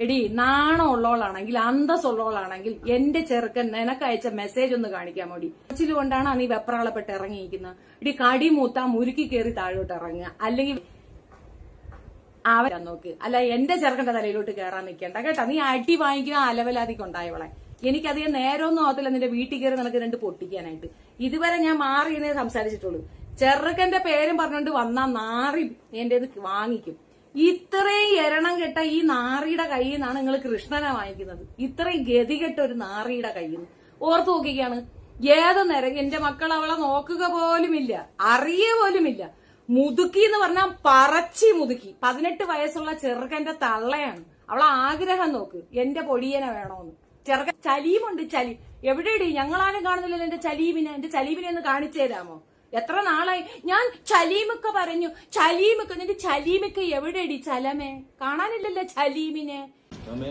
എടി നാണം ഉള്ളവളാണെങ്കിൽ അന്തസ്സുള്ളവളാണെങ്കിൽ എന്റെ ചെറുക്കൻ നിനക്ക് അയച്ച മെസ്സേജ് ഒന്ന് കാണിക്കാൻ മോടി കൊണ്ടാണ് നീ വെപ്രാളപ്പെട്ട് ഇറങ്ങിയിരിക്കുന്നത്. എടി കടി മൂത്താ മുരുക്കി കയറി താഴോട്ട് ഇറങ്ങുക. അല്ലെങ്കിൽ അവൻ നോക്ക്. അല്ല എന്റെ ചെറുക്കന്റെ തലയിലോട്ട് കയറാൻ നിൽക്കണ്ട. കേട്ടാ നീ അടി വാങ്ങിക്കുക അലവലാതിക്കുണ്ടായവളെ. എനിക്കധികം നേരമൊന്നും ആവത്തില്ല നിന്റെ വീട്ടിൽ കയറി നിനക്ക് രണ്ട് പൊട്ടിക്കാനായിട്ട്. ഇതുവരെ ഞാൻ മാറി എന്നേ സംസാരിച്ചിട്ടുള്ളൂ. ചെറുക്കന്റെ പേരും പറഞ്ഞുകൊണ്ട് വന്നാ നാറി എന്റെ വാങ്ങിക്കും. ഇത്രയും എരണം കെട്ട ഈ നാറിയുടെ കയ്യിൽ നിന്നാണ് നിങ്ങൾ കൃഷ്ണനെ വാങ്ങിക്കുന്നത്. ഇത്രയും ഗതികെട്ട ഒരു നാറിയുടെ കയ്യിൽ നിന്ന്. ഓർത്തു നോക്കിക്കാണ് ഏത് നേരം എന്റെ മക്കൾ അവളെ നോക്കുക പോലുമില്ല അറിയ പോലുമില്ല. മുതുക്കി എന്ന് പറഞ്ഞാൽ പറച്ചി മുതുക്കി. പതിനെട്ട് വയസ്സുള്ള ചെറുക്കന്റെ തള്ളയാണ്. അവളെ ആഗ്രഹം നോക്ക്. എന്റെ പൊടിയനെ വേണോന്ന് ചെറുക്കൻ ചലീമുണ്ട് ചലി. എവിടെയടി ഞങ്ങളാരും കാണുന്നില്ലല്ലോ എന്റെ ചലീമിനെ. എന്റെ ചലീമിനെ ഒന്ന് കാണിച്ചു തരാമോ? എത്ര നാളായി? ഞാൻ ചലീമൊക്കെ പറഞ്ഞു. ചലീമൊക്കെ നിന്റെ ചലീമൊക്കെ എവിടെയടി ചലമേ? കാണാനില്ലല്ലോ ചലീമിനെ.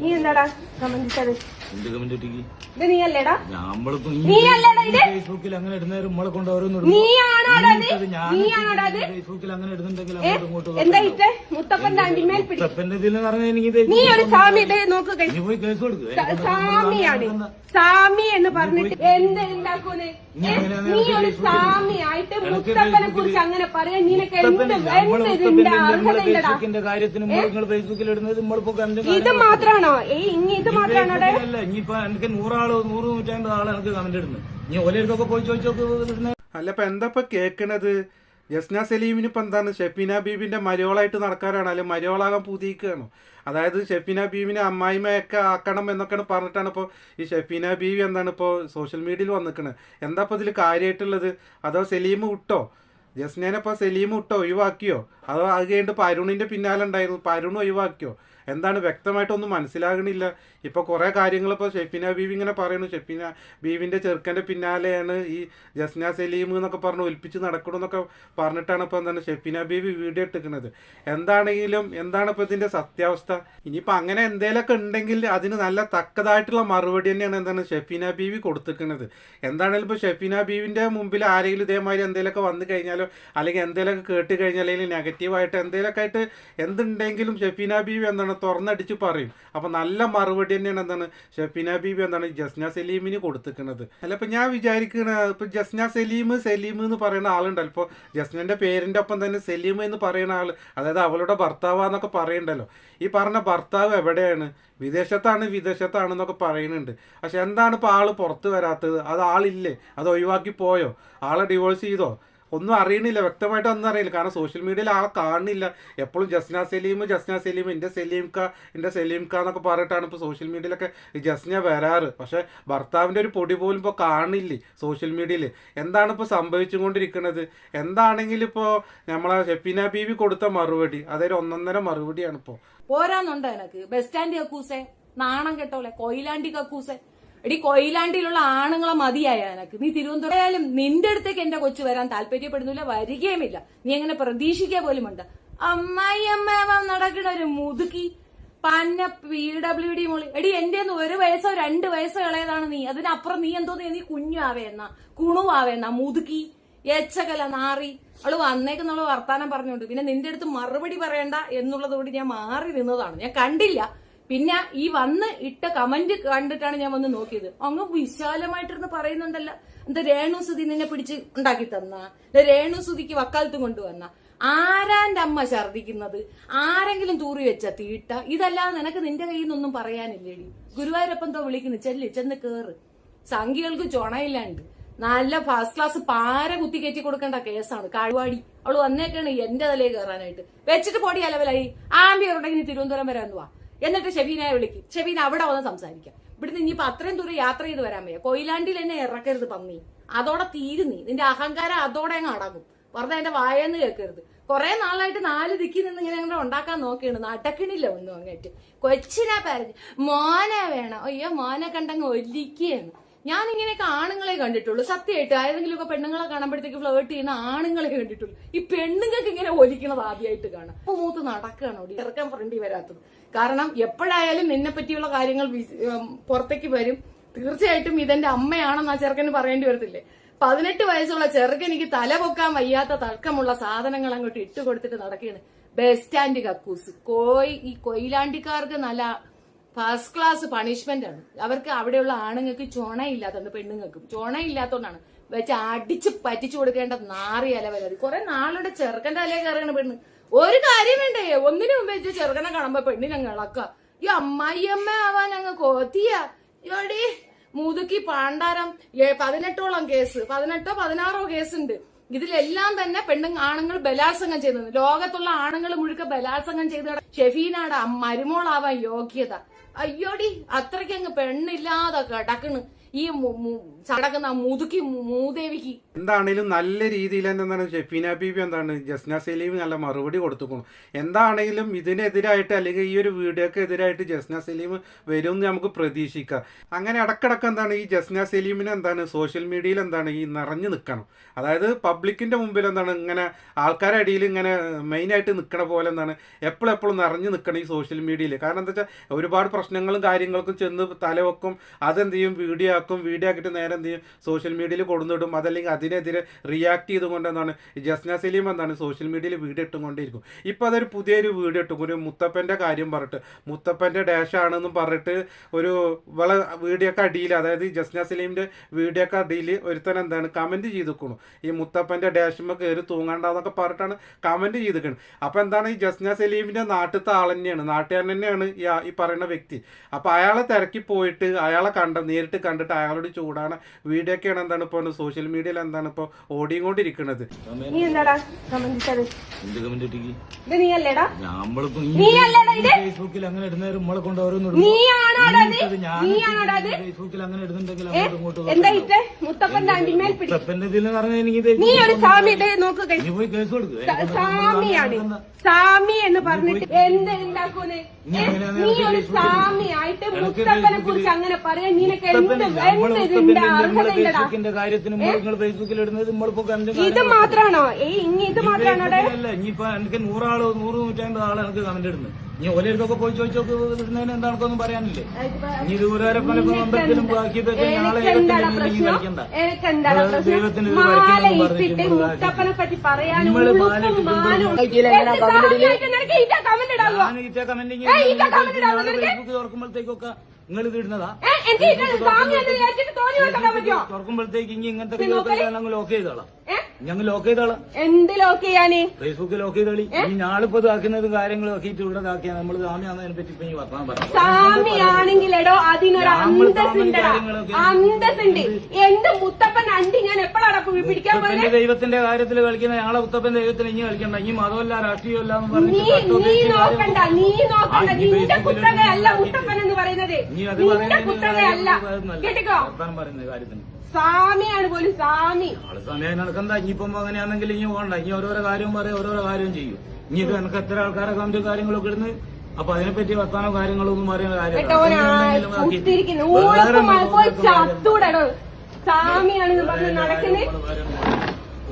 നീ എന്താടാ കമന്റ് ഇട്ടത്. എന്ത് കമന്റ് ഇട്ടിക്ക്? ഇത് നീ അല്ലേടാ നമ്മളിപ്പോ നീ അല്ലേടാ ഇത് ഫേസ്ബുക്കിൽ അങ്ങനെ ഇടുന്നവരും നമ്മളെ കൊണ്ട് ഓരോന്നും നീയാണോടാ ഇത്? ഞാൻ നീയാണോടാ ഇത്? ഫേസ്ബുക്കിൽ അങ്ങനെ ഇടുന്നുണ്ടെങ്കിൽ അങ്ങോട്ട് ഇങ്ങോട്ട് എന്താ ഇട്ട്? മുത്തപ്പന്റെ അണ്ടിമേൽ മുത്തപ്പന്റെ ഇതിൽ പറഞ്ഞാൽ എനിക്ക് നീ ഒരു സാമി ദേ നോക്ക് നീ പോയി കേസ് കൊടുക്കുക സാമിയാണ് സാമി എന്ന് പറഞ്ഞിട്ട് എന്ത് ഉണ്ടാക്കൂന്ന് നീ നീ ഒരു സാമി ആയിട്ട് മുത്തപ്പനെ കുറിച്ച് അങ്ങനെ പറയാൻ നിനക്ക് എന്ത് എന്ത് ഇതിന്റെ അർഹത ഉണ്ടടാ കാര്യത്തിന് ഫേസ്ബുക്കിൽ ഇടുന്നത് നമ്മളിപ്പോ ഇത് മാത്രാണോ? ഏ ഇനി ഇത് മാത്രാണോ അല്ല ഇനിയിപ്പോ എനിക്ക് നൂറാൾ നൂറ് നൂറ്റമ്പത് ആൾ എനിക്ക് കമന്റ് ഇടുന്നത് നീ ഓരോരുത്തൊക്കെ പോയി ചോദിച്ചോക്ക് അല്ല ഇപ്പൊ എന്താ ഇപ്പൊ കേക്കണത്? ജസ്ന സലീമിന് ഇപ്പൊ എന്താണ്? ഷെഫീന ബീബിന്റെ മലയോളായിട്ട് നടക്കാനാണ് അല്ലെ മലയോളാകാൻ പുതിയിക്കുകയാണോ? അതായത് ഷെഫീന ബീബിനെ അമ്മായിമയൊക്കെ ആക്കണം എന്നൊക്കെയാണ് പറഞ്ഞിട്ടാണ് ഇപ്പോൾ ഈ ഷെഫീന ബീവി എന്താണ് ഇപ്പോൾ സോഷ്യൽ മീഡിയയിൽ വന്നിക്കണത് എന്താ ഇപ്പോൾ ഇതിൽ കാര്യമായിട്ടുള്ളത്? അതോ സലീം വിട്ടോ? ജസ്നേനെ ഇപ്പോൾ സലീം വിട്ടോ? ഒഴിവാക്കിയോ? അതോ അത് കഴിഞ്ഞിട്ട് പരുണിന്റെ അരുണിന്റെ പിന്നാലെ ഉണ്ടായിരുന്നു? പരുണ് ഒഴിവാക്കിയോ? എന്താണ് വ്യക്തമായിട്ടൊന്നും മനസ്സിലാകണില്ല. ഇപ്പോൾ കുറേ കാര്യങ്ങൾ ഇപ്പോൾ ഷെഫിന ബീവി ഇങ്ങനെ പറയുന്നു ഷെഫിന ബീവിന്റെ ചെറുക്കന്റെ പിന്നാലെയാണ് ഈ ജസ്ന സലീം എന്നൊക്കെ പറഞ്ഞ് ഒലിപ്പിച്ച് നടക്കണമെന്നൊക്കെ പറഞ്ഞിട്ടാണ് ഇപ്പോൾ എന്താണ് ഷെഫിന ബീവി വീഡിയോ എടുക്കുന്നത് എന്താണെങ്കിലും എന്താണ് ഇപ്പോൾ ഇതിന്റെ സത്യാവസ്ഥ? ഇനിയിപ്പോൾ അങ്ങനെ എന്തെങ്കിലുമൊക്കെ ഉണ്ടെങ്കിൽ അതിന് നല്ല തക്കതായിട്ടുള്ള മറുപടി തന്നെയാണ് എന്താണ് ഷെഫിന ബീവി കൊടുത്തിരിക്കുന്നത്. എന്താണെങ്കിലും ഇപ്പോൾ ഷെഫിന ബീവിന്റെ മുമ്പിൽ ആരെങ്കിലും ഇതേമാതിരി എന്തെങ്കിലുമൊക്കെ വന്നു കഴിഞ്ഞാലോ അല്ലെങ്കിൽ എന്തെങ്കിലുമൊക്കെ കേട്ട് കഴിഞ്ഞാൽ അല്ലെങ്കിൽ നെഗറ്റീവായിട്ട് എന്തെങ്കിലുമൊക്കെ ആയിട്ട് എന്തുണ്ടെങ്കിലും ഷെഫിന ബീവി എന്താണ് തുറന്നടിച്ച് പറയും. അപ്പോൾ നല്ല മറുപടി തന്നെയാണ് എന്താണ്? ഷെഫിന ബീബി എന്താണ്? ജസ്ന സലീമിന് കൊടുത്തിരിക്കുന്നത്. അല്ല ഇപ്പം ഞാൻ വിചാരിക്കണ ഇപ്പം ജസ്ന സലീം സലീം എന്ന് പറയുന്ന ആളുണ്ടല്ലോ ഇപ്പോൾ ജസ്നന്റെ പേരിന്റെ ഒപ്പം തന്നെ സലീം എന്ന് പറയുന്ന ആൾ അതായത് അവളുടെ ഭർത്താവാന്നൊക്കെ പറയണ്ടല്ലോ. ഈ പറഞ്ഞ ഭർത്താവ് എവിടെയാണ്? വിദേശത്താണ് വിദേശത്താണെന്നൊക്കെ പറയുന്നുണ്ട്. പക്ഷെ എന്താണ് ഇപ്പോൾ ആൾ പുറത്ത് വരാത്തത്? അത് ആളില്ലേ? അത് ഒഴിവാക്കി പോയോ? ആളെ ഡിവോഴ്സ് ചെയ്തോ? ഒന്നും അറിയണില്ല വ്യക്തമായിട്ട് ഒന്നും അറിയില്ല കാരണം സോഷ്യൽ മീഡിയയിൽ ആളെ കാണുന്നില്ല. എപ്പോഴും ജസ്ന സലീം ജസ്ന സലീം എന്റെ സലീം ക എന്റെ സലീം ക എന്നൊക്കെ പറഞ്ഞിട്ടാണ് ഇപ്പോൾ സോഷ്യൽ മീഡിയയിലൊക്കെ ജസ്ന വരാറ്. പക്ഷേ ഭർത്താവിന്റെ ഒരു പൊടി പോലും ഇപ്പോൾ കാണില്ലേ സോഷ്യൽ മീഡിയയിൽ എന്താണ് ഇപ്പോൾ സംഭവിച്ചുകൊണ്ടിരിക്കുന്നത് എന്താണെങ്കിലും ഇപ്പോൾ നമ്മളെ ഷെഫീന ബീവി കൊടുത്ത മറുപടി അതായത് ഒന്നൊന്നര മറുപടിയാണ് ഇപ്പോൾ പോരാന്നുണ്ടോ എനക്ക്? ബസ് സ്റ്റാൻഡ് കക്കൂസെ? നാണം കെട്ടോലെ കൊയിലാണ്ടി കക്കൂസെ? എടി കൊയിലാണ്ടിയിലുള്ള ആണുങ്ങളെ മതിയായ എനക്ക് നീ തിരുവനന്തപുരം നിന്റെ അടുത്തേക്ക് എന്റെ കൊച്ചു വരാൻ താല്പര്യപ്പെടുന്നില്ല വരികയുമില്ല. നീ എങ്ങനെ പ്രതീക്ഷിക്കുക പോലുമുണ്ട് അമ്മായി അമ്മ നടക്കണ ഒരു മുതുക്കി. പന്ന പി ഡബ്ല്യു ഡി മോളി. എടി എന്റെ ഒരു വയസ്സോ രണ്ട് വയസ്സോ ഇളയതാണ് നീ. അതിനപ്പുറം നീ എന്തോ നീ കുഞ്ഞു ആവേന്ന കുണുവാവേന്ന മുതുക്കി എച്ചകല നാറി. അവൾ വന്നേക്കുന്നുള്ള വർത്താനം പറഞ്ഞുകൊണ്ട്. പിന്നെ നിന്റെ അടുത്ത് മറുപടി പറയണ്ട എന്നുള്ളതുകൊണ്ട് ഞാൻ മാറി നിന്നതാണ്. ഞാൻ കണ്ടില്ല. പിന്നെ ഈ വന്ന് ഇട്ട കമന്റ് കണ്ടിട്ടാണ് ഞാൻ വന്ന് നോക്കിയത്. അങ്ങ് വിശാലമായിട്ടിരുന്ന് പറയുന്നുണ്ടല്ലോ. എന്താ രേണു സുതി നിന്നെ പിടിച്ച് ഉണ്ടാക്കി തന്ന? രേണു സുതിക്ക് വക്കാലത്ത് കൊണ്ടുവന്ന? ആരാന്റെ അമ്മ ഛർദിക്കുന്നത് ആരെങ്കിലും തൂറി വെച്ച തീട്ട? ഇതല്ലാതെ നിനക്ക് നിന്റെ കയ്യിൽ നിന്നൊന്നും പറയാനില്ലേടി? ഗുരുവായൂരപ്പം തോ വിളിക്കുന്നു. ചെല്ല് ചെന്ന് കേറ്. സംഖ്യകൾക്ക് ചുണയില്ലാണ്ട്. നല്ല ഫസ്റ്റ് ക്ലാസ് പാര കുത്തി കയറ്റി കൊടുക്കേണ്ട കേസാണ്. കാഴ്വാടി. അവൾ വന്നേക്കാണ് എന്റെ തലയിൽ കയറാനായിട്ട്. വെച്ചിട്ട് പൊടി അലവലായി. ആംബിയർ ഉണ്ടെങ്കിൽ തിരുവനന്തപുരം വരാൻ പോവാ എന്നിട്ട് ഷെബീനെ വിളിക്കും. ഷെബീൻ അവിടെ വന്ന് സംസാരിക്കാം. ഇവിടുന്ന് ഇനിയിപ്പോ അത്രയും ദൂരം യാത്ര ചെയ്ത് വരാൻ വയ്യ. കൊയിലാണ്ടിൽ എന്നെ ഇറക്കരുത് പന്നി. അതോടെ തീരുന്നി. നിന്റെ അഹങ്കാരം അതോടെ അങ്ങ് അടങ്ങും. വെറുതെ എന്റെ വായെന്ന് കേൾക്കരുത്. കുറെ നാളായിട്ട് നാല് ദിക്കി നിന്ന് ഇങ്ങനെ അങ്ങനെ ഉണ്ടാക്കാൻ നോക്കിയാണ് നടക്കണില്ല ഒന്നും അങ്ങേറ്റ്. കൊച്ചിനെ പറഞ്ഞു മോനെ വേണം. അയ്യോ മോനെ കണ്ടങ്ങ് ഒലിക്കുകയാണ്. ഞാൻ ഇങ്ങനെയൊക്കെ ആണുങ്ങളെ കണ്ടിട്ടുള്ളൂ. സത്യമായിട്ട് ഏതെങ്കിലും ഒക്കെ പെണ്ണുങ്ങളെ കാണുമ്പോഴത്തേക്ക് ഫ്ലേർട്ട് ചെയ്യുന്ന ആണുങ്ങളെ കണ്ടിട്ടുള്ളൂ. ഈ പെണ്ണുങ്ങൾക്ക് ഇങ്ങനെ ഒലിക്കണത് ആദ്യമായിട്ട് കാണാം. അപ്പൊ മൂത്ത് നടക്കുകയാണ് അവിടെ. ഇറക്കാൻ ഫ്രണ്ടി വരാത്തത്. കാരണം എപ്പോഴായാലും നിന്നെ പറ്റിയുള്ള കാര്യങ്ങൾ പുറത്തേക്ക് വരും. തീർച്ചയായിട്ടും ഇതെന്റെ അമ്മയാണെന്ന് ആ ചെറുക്കന് പറയേണ്ടി വരത്തില്ലേ? പതിനെട്ട് വയസ്സുള്ള ചെറുക്കൻ എനിക്ക് തല പൊക്കാൻ വയ്യാത്ത തർക്കമുള്ള സാധനങ്ങൾ അങ്ങോട്ട് ഇട്ട് കൊടുത്തിട്ട് നടക്കുകയാണ്. ബസ് സ്റ്റാൻഡ് കക്കൂസ്. കോയി ഈ കൊയിലാണ്ടിക്കാർക്ക് നല്ല ഫസ്റ്റ് ക്ലാസ് പണിഷ്മെന്റ് ആണ്. അവർക്ക് അവിടെയുള്ള ആണുങ്ങൾക്ക് ചുണയില്ലാത്തതുകൊണ്ട് പെണ്ണുങ്ങൾക്കും. ചുണയില്ലാത്തതുകൊണ്ടാണ് വെച്ച് അടിച്ച് പറ്റിച്ചു കൊടുക്കേണ്ട നാറിയല വരത് കുറെ നാളുടെ ചെറുക്കന്റെ അല്ലേ കയറുകയാണ് പെണ്ണ്. ഒരു കാര്യം വേണ്ടേ? ഒന്നിനു മുമ്പ് വെച്ച് ചെറുക്കനെ കാണുമ്പോ പെണ്ണിനെ ഇളക്ക ഈ അമ്മായിയമ്മ ആവാൻ അങ്ങ് കൊതിയ. എടി മുതുക്കി പാണ്ടാരം പതിനെട്ടോളം കേസ്. പതിനെട്ടോ പതിനാറോ കേസ് ഉണ്ട് ഇതിലെല്ലാം തന്നെ പെണ്ണു ആണുങ്ങൾ ബലാത്സംഗം ചെയ്യുന്നത് ലോകത്തുള്ള ആണുങ്ങൾ മുഴുക്ക ബലാത്സംഗം ചെയ്ത് ഷെഫീനാട് മരുമോളാവാൻ യോഗ്യത. അയ്യോടി അത്രയ്ക്കങ്ങ് പെണ്ണില്ലാതെ കിടക്കണ്. ഈ ചടക്കുന്ന മുതുക്കി മൂദേവിക്ക് എന്താണേലും നല്ല രീതിയിൽ എന്താണ് ഷെഫീന ബീബി എന്താണ് ജസ്ന സലീം നല്ല മറുപടി കൊടുത്തുക്കണം. എന്താണെങ്കിലും ഇതിനെതിരായിട്ട് അല്ലെങ്കിൽ ഈ ഒരു വീഡിയോക്ക് എതിരായിട്ട് ജസ്ന സലീം വരും നമുക്ക് പ്രതീക്ഷിക്കാം. അങ്ങനെ ഇടക്കിടക്ക് എന്താണ് ഈ ജസ്ന സലീമിനെ എന്താണ് സോഷ്യൽ മീഡിയയിൽ എന്താണ് ഈ നിറഞ്ഞു നിൽക്കണം അതായത് പബ്ലിക്കിന്റെ മുമ്പിൽ എന്താണ് ഇങ്ങനെ ആൾക്കാരുടെ അടിയിൽ ഇങ്ങനെ മെയിനായിട്ട് നിൽക്കണ പോലെ എന്താണ് എപ്പോഴും എപ്പോഴും നിറഞ്ഞു നിൽക്കണം ഈ സോഷ്യൽ മീഡിയയിൽ കാരണം എന്താ വെച്ചാൽ ഒരുപാട് പ്രശ്നങ്ങളും കാര്യങ്ങൾക്കും ചെന്ന് തലവെക്കും. അതെന്ത് ചെയ്യും? വീഡിയോ ആക്കും വീഡിയോ ആക്കിയിട്ട് നേരെ എന്ത് ചെയ്യും? സോഷ്യൽ മീഡിയയിൽ കൊടുന്നിടും. അതല്ലെങ്കിൽ അതിനെതിരെ റിയാക്ട് ചെയ്തുകൊണ്ട് എന്താണ്? ജസ്ന സലീം എന്താണ്? സോഷ്യൽ മീഡിയയിൽ വീഡിയോ ഇട്ടുകൊണ്ടിരിക്കും ഇപ്പോൾ അതൊരു പുതിയൊരു വീഡിയോ ഇട്ടും. ഒരു മുത്തപ്പന്റെ കാര്യം പറഞ്ഞിട്ട്. മുത്തപ്പന്റെ ഡാഷ് പറഞ്ഞിട്ട് ഒരു വള വീഡിയോ ഒക്കെ അടിയിൽ അതായത് ജസ്ന സലീമിന്റെ വീഡിയോ ഒക്കെ അടിയിൽ ഒരുത്തൻ എന്താണ്? കമന്റ് ചെയ്തിരിക്കണു ഈ മുത്തപ്പന്റെ ഡാഷുമ്മ കയറി തൂങ്ങണ്ടെന്നൊക്കെ പറഞ്ഞിട്ടാണ് കമന്റ് ചെയ്തിരിക്കുന്നത്. അപ്പോൾ എന്താണ്? ഈ ജസ്ന സലീമിന്റെ നാട്ടിലത്തെ ആൾ തന്നെയാണ്. നാട്ടുകാരൻ തന്നെയാണ് ഈ പറയുന്ന വ്യക്തി. അപ്പോൾ അയാളെ തിരക്കി പോയിട്ട് അയാളെ കണ്ട നേരിട്ട് കണ്ടിട്ട് അയാളോട് ചൂടാണ്. വീഡിയോ ഒക്കെയാണ് എന്താണ് ഇപ്പോൾ സോഷ്യൽ മീഡിയയിൽ എന്താണ് ഇപ്പോൾ ഓടിക്കൊണ്ടിരിക്കുന്നത്? നീ എന്താടാ കമന്റ് ഇട്ടത് എന്ത് കമന്റ് ഇട്ടിക്ക്? ഇത് നീ നമ്മളിപ്പോ നീ അല്ലേടാ ഇത്? ഫേസ്ബുക്കിൽ അങ്ങനെ ഇടുന്നവരും നമ്മളെ കൊണ്ട് ഓരോന്ന് നീയാണോടാ ഇത്? ഞാൻ നീയാണോടാ ഇത്? ഫേസ്ബുക്കിൽ അങ്ങനെ ഇടുന്നുണ്ടെങ്കിൽ ഏ? അങ്ങോട്ടും ഇങ്ങോട്ടും എന്താ ഇട്ട് മുത്തപ്പന്റെ അണ്ടിമേൽ പിടി മുത്തപ്പന്റെ ഇതിൽ പറഞ്ഞാൽ എനിക്ക് ഇത് നീ ഒരു സാമി നോക്ക് guys. നീ പോയി കേസ് കൊടുക്കുക സ- സാമിയാണ് സാമി എന്ന് പറഞ്ഞിട്ട് എന്ത് ഉണ്ടാക്കൂന്ന് നീ ഒരു മുത്തപ്പനെ കുറിച്ച് അങ്ങനെ പറയാൻ നിനക്ക് ഫേസ്ബുക്കിന്റെ കാര്യത്തിന് നിങ്ങൾ ഫേസ്ബുക്കിൽ ഇടുന്നത് ഇത് മാത്രാണോ? ഏ ഇനി ഇത് അല്ല ഇനിയിപ്പോ എനിക്ക് നൂറാളോ നൂറ് നൂറ്റമ്പത് ആളെ എനിക്ക് കമന്റ് ഇടുന്നത്. ഇനി ഓരോരുത്തൊക്കെ പോയി ചോദിച്ചോക്ക് ഇടുന്നതിന് എന്താണെന്നൊന്നും പറയാനില്ലേ? നീ ഇത് പലപ്പോഴും പല അമ്പലത്തിലും ബാക്കിയൊക്കെ നാളെ ദൈവത്തിന്? ഫേസ്ബുക്ക് തുറക്കുമ്പോഴത്തേക്കൊക്കെ നിങ്ങൾ ഇത് ഇടുന്നതാ? തുറക്കുമ്പോഴത്തേക്ക് ഇനി ഇങ്ങനത്തെ ഓക്കെ ലോക്ക് ചെയ്തോളാം? ഞങ്ങൾ ലോക്ക് ചെയ്തോളാം. എന്ത് ലോക്ക് ചെയ്യാന്? Facebook lock ചെയ്തോളി. ഞാളിപ്പോ ഇതാക്കുന്നതും കാര്യങ്ങളും ആക്കിയിട്ട് ഇവിടെ ഇതാക്കിയാ നമ്മൾ സാമ്യാന്നതിനെ പറ്റി ഇപ്പൊ ഈ വർത്താനം പറയാം സാമിയാണെങ്കിലെടോ അതിനൊരു അന്തസ്സുണ്ട്. മുത്തപ്പൻ അണ്ടി ഞാൻ എപ്പോഴാണ് പിടിക്കാൻ പോയത്? ദൈവത്തിന്റെ കാര്യത്തിൽ കളിക്കുന്ന ഞങ്ങളെ മുത്തപ്പൻ ദൈവത്തിന് ഇനി കളിക്കണ്ട. ഇനി മതമല്ല രാഷ്ട്രീയമല്ല എന്ന് പറഞ്ഞിട്ട് നീ നോക്കണ്ട നീ നോക്കണ്ട. നിന്റെ കുത്തകയല്ല മുത്തപ്പൻ എന്ന് പറയുന്നത്. നിന്റെ കുത്തകയല്ല വർത്താനം പറയുന്ന കാര്യത്തിന്. സാമിയാണ് പോലും സാമി. ആൾ സമയം നടക്കണ്ട. ഇനിയിപ്പം അങ്ങനെയാണെങ്കിൽ ഇനി പോകണ്ട. ഇനി ഓരോരോ കാര്യം പറയും ഓരോരോ കാര്യം ചെയ്യും. ഇനി ഇത് എനിക്ക് എത്ര ആൾക്കാരെ കമന്റ് കാര്യങ്ങളൊക്കെ ഇടുന്നു? അപ്പൊ അതിനെപ്പറ്റി വർത്താനോ കാര്യങ്ങളൊന്നും ഒരു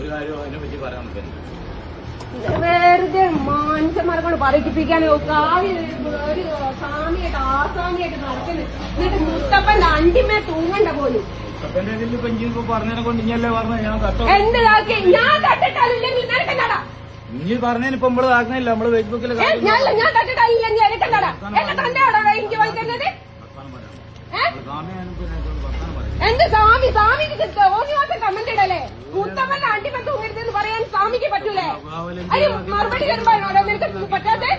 കാര്യം അതിനെപ്പറ്റി പറയാൻ പറ്റില്ല. വെറുതെ മനുഷ്യന്മാരെ കൊണ്ട് പറയിപ്പിക്കാൻ കാവ്യ ഒരു ആസാമിയായിട്ട് നടക്കുന്നത് എന്നിട്ട് മുത്തപ്പന്റെ അണ്ടിമേ തൂങ്ങണ്ട പോലും. ഇനിയല്ലേ ഞാൻ തട്ടിട്ടാലില്ലെങ്കിൽ നിനക്കെന്താടാ ഇനി പറഞ്ഞതിന് ഇപ്പൊ നമ്മൾ ആക്കുന്നില്ല നമ്മൾ ഫേസ്ബുക്കിൽ ഞാൻ തട്ടിട്ടാലില്ലെങ്കിൽ എനിക്കെന്താടാ എന്റെ തന്റെ എനിക്ക് വായിക്കുന്നത് ഏ? എന്ത് സ്വാമി? സ്വാമിക്ക് ഓരോ മാസം കമന്റ് ഇടലേ മുത്തപ്പന്റെ അണ്ടിമ ഉയരുതെന്ന് പറയാൻ സ്വാമിക്ക് പറ്റൂലേ? അയ്യോ മറുപടി തരുമ്പോഴാണോ നിനക്ക് പറ്റാതെ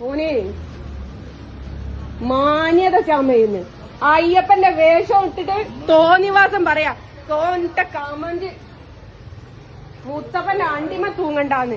ഓനെ മാന്യത ചമയുന്നു അയ്യപ്പന്റെ വേഷം ഇട്ടിട്ട് തോന്നിവാസം പറയാ. തോന്നിട്ട കമന്റ് മുത്തപ്പന്റെ അണ്ടിമ തൂങ്ങണ്ടാന്ന്.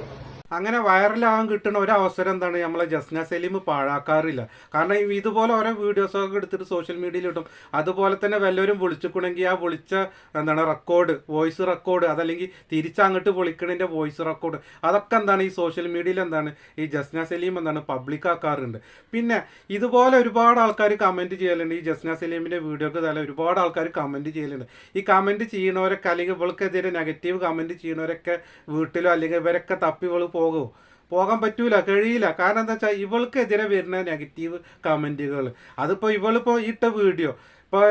അങ്ങനെ വൈറലാകാൻ കിട്ടുന്ന ഒരു അവസരം എന്താണ്? നമ്മളെ ജസ്ന സലീം പാഴാക്കാറില്ല. കാരണം ഇതുപോലെ ഓരോ വീഡിയോസൊക്കെ എടുത്തിട്ട് സോഷ്യൽ മീഡിയയിൽ ഇട്ടും അതുപോലെ തന്നെ വല്ലവരും വിളിച്ചിട്ടുണ്ടെങ്കിൽ ആ വിളിച്ച എന്താണ് റെക്കോർഡ് വോയിസ് റെക്കോർഡ് അതല്ലെങ്കിൽ തിരിച്ചങ്ങോട്ട് വിളിക്കണതിന്റെ വോയിസ് റെക്കോർഡ് അതൊക്കെ എന്താണ്? ഈ സോഷ്യൽ മീഡിയയിൽ എന്താണ്? ഈ ജസ്ന സലീം എന്താണ് പബ്ലിക് ആക്കാറുണ്ട്. പിന്നെ ഇതുപോലെ ഒരുപാട് ആൾക്കാർ കമന്റ് ചെയ്യലുണ്ട്. ഈ ജസ്ന സലീമിന്റെ വീഡിയോക്ക് തല ഒരുപാട് ആൾക്കാർ കമന്റ് ചെയ്യലുണ്ട്. ഈ കമന്റ് ചെയ്യണവരൊക്കെ അല്ലെങ്കിൽ ഇവൾക്കെതിരെ നെഗറ്റീവ് കമന്റ് ചെയ്യണവരൊക്കെ വീട്ടിലോ അല്ലെങ്കിൽ ഇവരൊക്കെ തപ്പി ഇവൾ പോകുമോ പോകാൻ പറ്റൂല കഴിയില്ല. കാരണം എന്താ വെച്ചാൽ ഇവൾക്കെതിരെ വരുന്ന നെഗറ്റീവ് കമന്റുകൾ അതിപ്പോൾ ഇവളിപ്പോൾ ഇട്ട വീഡിയോ ഇപ്പോൾ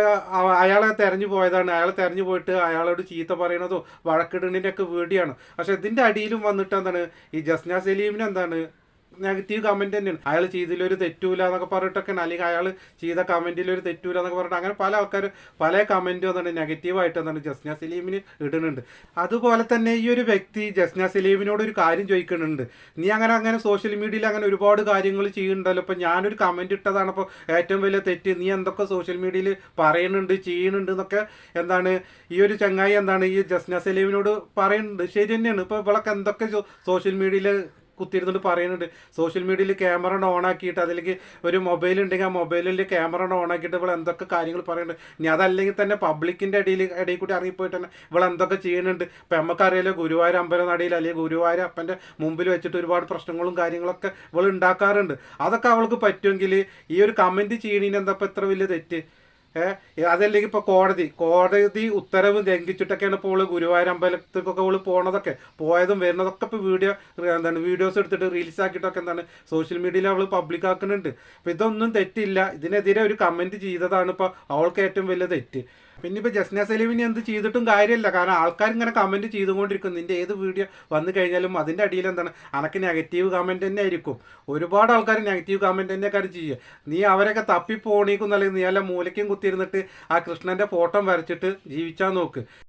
അയാളെ തെരഞ്ഞു പോയതാണ്. അയാൾ തെരഞ്ഞു പോയിട്ട് അയാളോട് ചീത്ത പറയണതോ വഴക്കിടുന്നതിന്റെ ഒക്കെ വീഡിയോ ആണ്. പക്ഷെ ഇതിന്റെ അടിയിലും വന്നിട്ട് എന്താണ്? ഈ ജസ്ന സലീമിന് എന്താണ്? നെഗറ്റീവ് കമന്റ് തന്നെയാണ്. അയാൾ ചെയ്തതിലൊരു തെറ്റൂല എന്നൊക്കെ പറഞ്ഞിട്ടൊക്കെയാണ് അല്ലെങ്കിൽ അയാൾ ചെയ്ത കമന്റിൽ ഒരു തെറ്റൂല എന്നൊക്കെ പറഞ്ഞിട്ട് അങ്ങനെ പല ആൾക്കാർ പല കമന്റും എന്താണ് നെഗറ്റീവായിട്ട് എന്താണ് ജസ്ന സലീമിന് ഇടുന്നുണ്ട്. അതുപോലെ തന്നെ ഈ ഒരു വ്യക്തി ജസ്ന സലീമിനോട് ഒരു കാര്യം ചോദിക്കുന്നുണ്ട്. നീ അങ്ങനെ അങ്ങനെ സോഷ്യൽ മീഡിയയിൽ അങ്ങനെ ഒരുപാട് കാര്യങ്ങൾ ചെയ്യുന്നുണ്ടല്ലോ. ഇപ്പം ഞാനൊരു കമന്റ് ഇട്ടതാണ്. അപ്പോൾ ഏറ്റവും വലിയ തെറ്റ് നീ എന്തൊക്കെ സോഷ്യൽ മീഡിയയിൽ പറയുന്നുണ്ട് ചെയ്യുന്നുണ്ട് എന്നൊക്കെ എന്താണ് ഈ ഒരു ചങ്ങായി എന്താണ് ഈ ജസ്ന സലീമിനോട് പറയുന്നുണ്ട്. ശരി തന്നെയാണ്. ഇപ്പോൾ ഇവളൊക്കെ എന്തൊക്കെ സോഷ്യൽ മീഡിയയിൽ കുത്തിയിരുന്നിട്ട് പറയുന്നുണ്ട്. സോഷ്യൽ മീഡിയയിൽ ക്യാമറ ഓൺ ആക്കിയിട്ട് അതിലേക്ക് ഒരു മൊബൈൽ ഉണ്ടെങ്കിൽ ആ മൊബൈലിൽ ക്യാമറ ഓൺ ആക്കിയിട്ട് ഇവിടെ എന്തൊക്കെ കാര്യങ്ങൾ പറയുന്നുണ്ട്. ഇനി അതല്ലെങ്കിൽ തന്നെ പബ്ലിക്കിന്റെ ഇടയിൽ ഇടയിൽ കൂടി ഇറങ്ങിപ്പോയിട്ട് തന്നെ ഇവിടെ എന്തൊക്കെ ചെയ്യുന്നുണ്ട്. ഇപ്പം നമുക്കറിയാലോ ഗുരുവായൂർ അമ്പല നടയിൽ അല്ലെങ്കിൽ ഗുരുവായൂർ അപ്പന്റെ മുമ്പിൽ വെച്ചിട്ട് ഒരുപാട് പ്രശ്നങ്ങളും കാര്യങ്ങളൊക്കെ ഇവൾ ഉണ്ടാക്കാറുണ്ട്. അതൊക്കെ അവൾക്ക് പറ്റുമെങ്കിൽ ഈ ഒരു കമന്റ് ചെയ്യണതിന് എന്താ ഇപ്പം ഇത്ര വലിയ തെറ്റ്? അതല്ലെങ്കിൽ ഇപ്പോൾ കോടതി കോടതി ഉത്തരവ് ലംഘിച്ചിട്ടൊക്കെയാണ് ഇപ്പോൾ ഗുരുവായൂർ അമ്പലത്തിലേക്കൊക്കെ അവൾ പോണതൊക്കെ. പോയതും വരുന്നതൊക്കെ ഇപ്പോൾ വീഡിയോ എന്താണ് വീഡിയോസ് എടുത്തിട്ട് റീൽസ് ആക്കിയിട്ടൊക്കെ എന്താണ് സോഷ്യൽ മീഡിയയിൽ അവൾ പബ്ലിക് ആക്കുന്നുണ്ട്. അപ്പോൾ ഇതൊന്നും തെറ്റില്ല. ഇതിനെതിരെ ഒരു കമന്റ് ചെയ്തതാണ് ഇപ്പോൾ അവൾക്ക് ഏറ്റവും വലിയ തെറ്റ്. പിന്നെ ഇപ്പോൾ ജസ്ന സലീമിന് എന്ത് ചെയ്തിട്ടും കാര്യമില്ല. കാരണം ആൾക്കാർ ഇങ്ങനെ കമന്റ് ചെയ്തുകൊണ്ടിരിക്കും നിന്റെ ഏത് വീഡിയോ വന്നു കഴിഞ്ഞാലും അതിന്റെ അടിയിൽ എന്താണ്? അനക്ക് നെഗറ്റീവ് കമന്റ് തന്നെ ആയിരിക്കും. ഒരുപാട് ആൾക്കാർ നെഗറ്റീവ് കമന്റ് തന്നെ കാര്യം ചെയ്യുക നീ അവരൊക്കെ തപ്പിപ്പോണീക്കും അല്ലെങ്കിൽ നീ അല്ല മൂലയ്ക്കും കുത്തിയിരുന്നിട്ട് ആ കൃഷ്ണന്റെ ഫോട്ടോ വരച്ചിട്ട് ജീവിച്ചാൽ നോക്ക്.